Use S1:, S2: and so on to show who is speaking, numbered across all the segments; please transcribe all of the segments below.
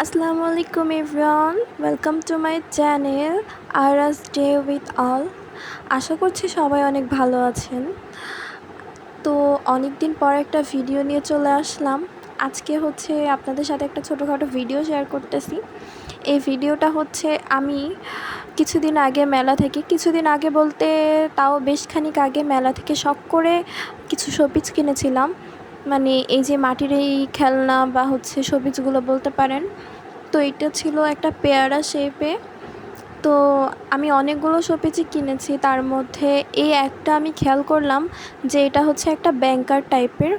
S1: আসসালামু আলাইকুম everyone welcome to my channel আরাস day with all আশা করছি সবাই অনেক ভালো আছেন। তো অনেক দিন পর একটা ভিডিও নিয়ে চলে আসলাম। আজকে হচ্ছে আপনাদের সাথে একটা ছোটোখাটো ভিডিও শেয়ার করতেছি। এই ভিডিওটা হচ্ছে আমি কিছুদিন আগে মেলা থেকে, কিছুদিন আগে বলতে তাও বেশ খানিক আগে মেলা থেকে শখ করে কিছু শোপিস কিনেছিলাম। মানে এই যে মাটির এই খেলনা বা হচ্ছে শোপিসগুলো বলতে পারেন, তো এটা ছিল একটা পেয়ারা শেপে তো আমি অনেকগুলো শোপিসই কিনেছি, তার মধ্যে এই একটা আমি খেয়াল করলাম যে এটা হচ্ছে একটা ব্যাংকার টাইপের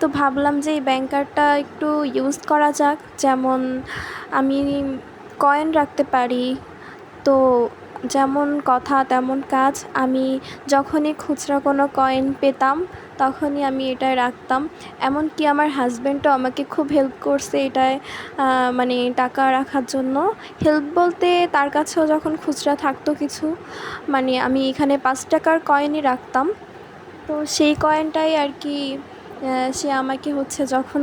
S1: তো ভাবলাম যে এই ব্যাংকারটা একটু ইউজ করা যাক, যেমন আমি কয়েন রাখতে পারি, তো যেমন কথা, তেমন কাজ। আমি যখনই খুচরা কোনো কয়েন পেতাম, তখনই আমি এটায় রাখতাম। এমনকি আমার হাজব্যান্ডও আমাকে খুব হেল্প করছে এটায় মানে টাকা রাখার জন্য। হেল্প বলতে তার কাছেও যখন খুচরা থাকতো কিছু মানে আমি এখানে পাঁচ টাকার কয়েনই রাখতাম। তো সেই কয়েনটাই আর কি সে আমাকে হচ্ছে যখন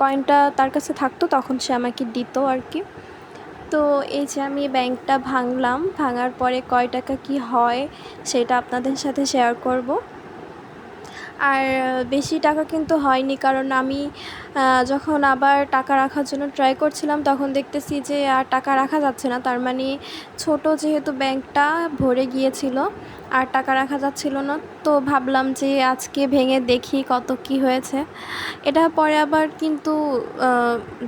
S1: কয়েনটা তার কাছে থাকতো, তখন সে আমাকে দিত আর কি। তো এই যে আমি ব্যাংকটা ভাঙলাম, ভাঙার পরে কয় টাকা কি হয় সেটা আপনাদের সাথে শেয়ার করব। আর বেশি টাকা কিন্তু হয়নি। কারণ আমি যখন আবার টাকা রাখার জন্য ট্রাই করছিলাম, তখন দেখতেছি যে আর টাকা রাখা যাচ্ছে না। তার মানে ছোট যেহেতু ব্যাংকটা ভরে গিয়েছিল, আর টাকা রাখা যাচ্ছিল না, তো ভাবলাম যে আজকে ভেঙে দেখি কত কি হয়েছে। এটা পরে আবার কিন্তু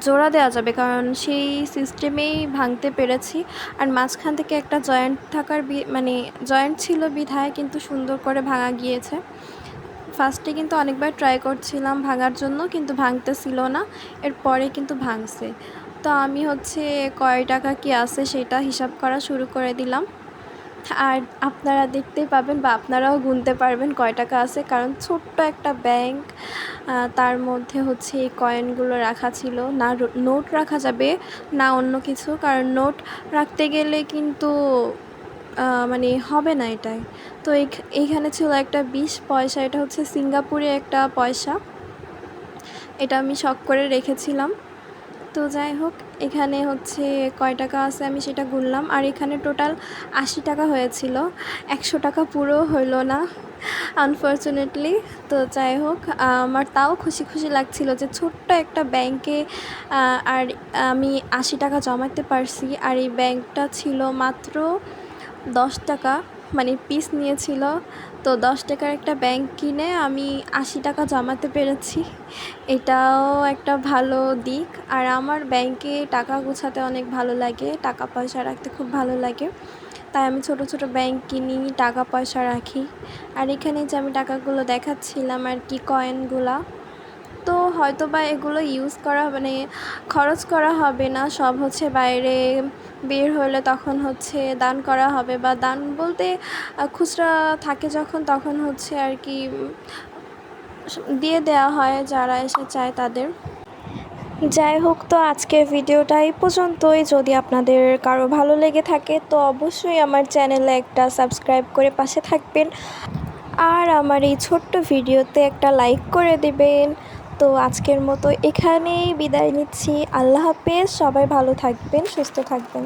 S1: জোড়া দেওয়া যাবে, কারণ সেই সিস্টেমেই ভাঙতে পেরেছি। আর মাঝখান থেকে একটা জয়েন্ট থাকার মানে জয়েন্ট ছিল বিধায় কিন্তু সুন্দর করে ভাঙা গিয়েছে। ফার্স্টে কিন্তু অনেকবার ট্রাই করছিলাম ভাঙার জন্য, কিন্তু ভাঙতেছিল না। এরপরে কিন্তু ভাঙছে। তো আমি হচ্ছে কয় টাকা কি আছে সেটা হিসাব করা শুরু করে দিলাম। আর আপনারা দেখতেই পাবেন বা আপনারাও গুনতে পারবেন কয় টাকা আছে, কারণ ছোট্ট একটা ব্যাংক তার মধ্যে হচ্ছে এই কয়েনগুলো রাখা ছিল। না নোট রাখা যাবে, না অন্য কিছু, কারণ নোট রাখতে গেলে কিন্তু মানে হবে না এটাই। তো এইখানে ছিল একটা বিশ পয়সা, এটা হচ্ছে সিঙ্গাপুরে একটা পয়সা। এটা আমি শখ করে রেখেছিলাম। তো যাই হোক, এখানে হচ্ছে কয় টাকা আছে আমি সেটা গুনলাম। আর এখানে টোটাল আশি টাকা হয়েছিল। একশো টাকা পুরো হইল না আনফর্চুনেটলি তো যাই হোক, আমার তাও খুশি খুশি লাগছিল যে ছোট্ট একটা ব্যাংকে আর আমি আশি টাকা জমাতে পারছি। আর এই ব্যাংকটা ছিল মাত্র দশ টাকা। মানে পিস নিয়েছিল। তো দশ টাকার একটা ব্যাংক কিনে আমি আশি টাকা জমাতে পেরেছি। এটাও একটা ভালো দিক। আর আমার ব্যাংকে টাকা গোছাতে অনেক ভালো লাগে। টাকা পয়সা রাখতে খুব ভালো লাগে। তাই আমি ছোট ছোট ব্যাংক কিনি, টাকা পয়সা রাখি। আর এখানে যে আমি টাকাগুলো দেখাচ্ছিলাম আর কি কয়েনগুলা হয়তো বা এগুলো ইউজ করা মানে খরচ করা হবে না। সব হচ্ছে বাইরে বের হলে তখন হচ্ছে দান করা হবে বা দান বলতে খুচরা থাকে যখন তখন হচ্ছে আর কি দিয়ে দেওয়া হয় যারা এসে চায় তাদের। যাই হোক তো আজকের ভিডিওটা এই পর্যন্তই। যদি আপনাদের কারও ভালো লেগে থাকে তো অবশ্যই আমার চ্যানেলে একটা সাবস্ক্রাইব করে পাশে থাকবেন। আর আমার এই ছোট্ট ভিডিওতে একটা লাইক করে দেবেন। তো আজকের মতো এখানেই বিদায় নিচ্ছি। আল্লাহ হাফেজ সবাই ভালো থাকবেন সুস্থ থাকবেন।